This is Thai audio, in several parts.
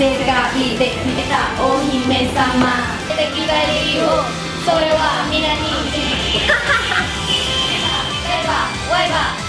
生がいてたお姫様。出てきた理由それは皆に一理ワイバーワイバー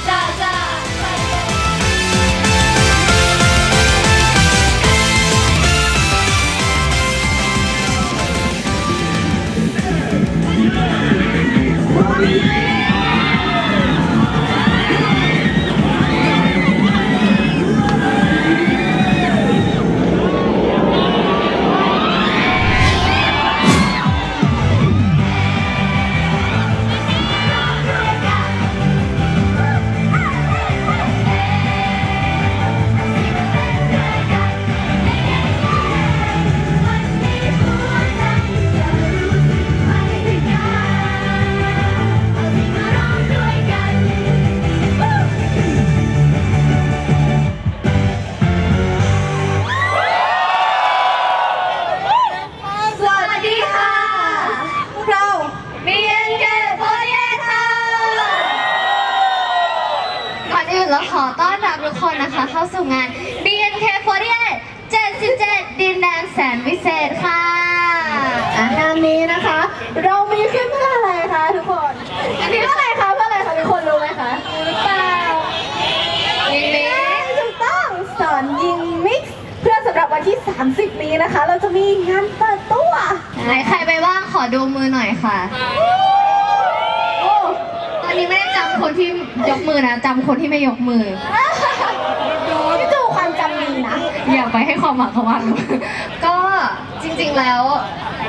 อนอื่นเราขอต้อนรับทุกคนนะคะเข้าสู่งาน BNK48 77 ดินแดนแสนวิเศษค่ะอะงานนี้นะคะ เรามีขึ้นเพื่ออะไรคะทุกคนอันนี้เพื่ออะไรคะเพื่ออะไรคะทุกคนรู้ไหมคะรู้หรือเปล่ายิงนี้ถูกต้องสอนยิงมิกซ์เพื่อสำหรับวันที่ 30 นี้นะคะ เราจะมีงานเปิดตัวไหนใครไปบ้างขอดูมือหน่อยค่ะโอ้ ตอนนี้ไม่ได้จำคนที่ยกมือนะจำคนที่ไม่ยกมือ พี่จูความจำดีนะอย่าไปให้ความหวังเขาว่าก็จริงๆแล้ว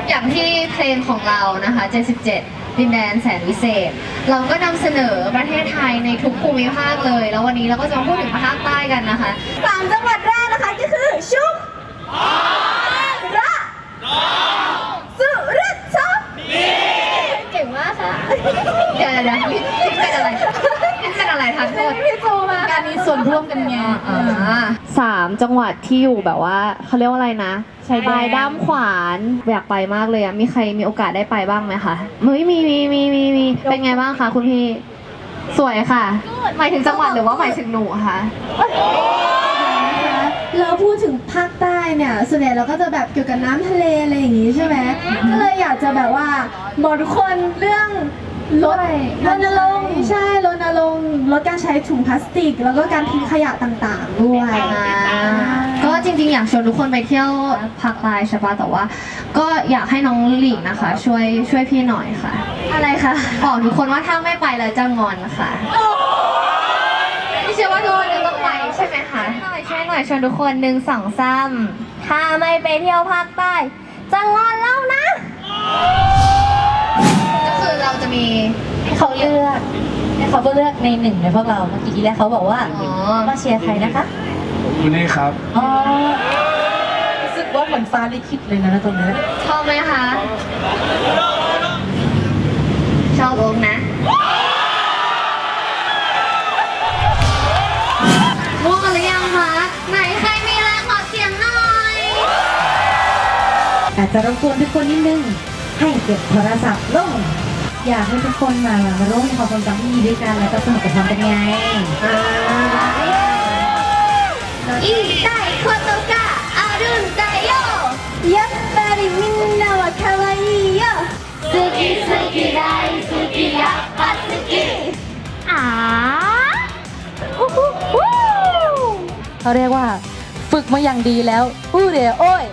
อย่างที่เพลงของเรานะคะ 77 ดินแดนแสนวิเศษ เราก็นำเสนอประเทศไทยในทุกภูมิภาคเลย แล้ววันนี้เราก็จะมาพูดถึงภาคใต้กันนะคะ สามจังหวัดแรกนะคะก็คือชุมระสุรินทร์เก่งมากค่ะ เดี๋ยวเดี๋ยวเดี๋ยวลิ้นลิ้นเป็นอะไรลิ้นเป็นอะไรทันโทษพี่จูมาการมีส่วนร่วมกันไงสามจังหวัดที่อยู่แบบว่าเขาเรียกว่าอะไรนะชายแดนด้ามขวานอยากไปมากเลยอะมีใครมีโอกาสได้ไปบ้างไหมคะเฮ้ยมีมีมีมีมีเป็นไงบ้างคะคุณพี่ สวยค่ะ หมายถึงจังหวัดหรือว่าหมายถึงหนูคะ เราพูดถึงภาคใต้เนี่ยส่วนใหญ่เราก็จะแบบเกี่ยวกับน้ำทะเลอะไรอย่างงี้ใช่ไหมก็เลยอยากจะแบบว่าบอกทุกคนเรื่องลดรณรงค์ใช่รณรงค์ลดการใช้ถุงพลาสติก แล้วก็การทิ้งขยะต่างๆด้วยก็จริงๆ อยากชวนทุกคนไปเที่ยวภาคใต้ใช่ปะแต่ว่า ก็อยากให้น้องหลิงนะคะ ช่วยช่วยพี่หน่อยค่ะ อะไรคะบอกทุกคนว่าถ้าไม่ไปแล้วจะงอนค่ะพี่เชื่อว่าทุก ช่วยหน่อยชวนทุกคนหนึ่งสองสามถ้าไม่ไปเที่ยวภาคใต้ จะงอนเล่านะ ก็คือเราจะมีให้เขาเลือกให้เขาเลือกในหนึ่งในพวกเราเมื่อกี้ที่แรกเขาบอกว่าอ๋อ ว่าเชียร์ใครนะคะคุณนี่ครับ อ๋อรู้สึกว่าเหมือนฟ้าลิขิตเลยนะตรงนี้ชอบไหมคะ ชอบโอ๊กนะง่ อาจจะรบกวนทุกคนนิดนึง ให้เก็บโทรศัพท์ลง อยากให้ทุกคนมามาร่วมความทรงจำที่ดีด้วยกันแล้วก็สนุกกับความเป็นไง อีไดโคโตกะอารุณไดโยยัっぱりみんなは可愛いよ好き好き大好きやっぱ好きあฮู้ฮู้ฮู้ เขาเรียกว่า ฝึกมาอย่างดีแล้วอู้เดโอ้ย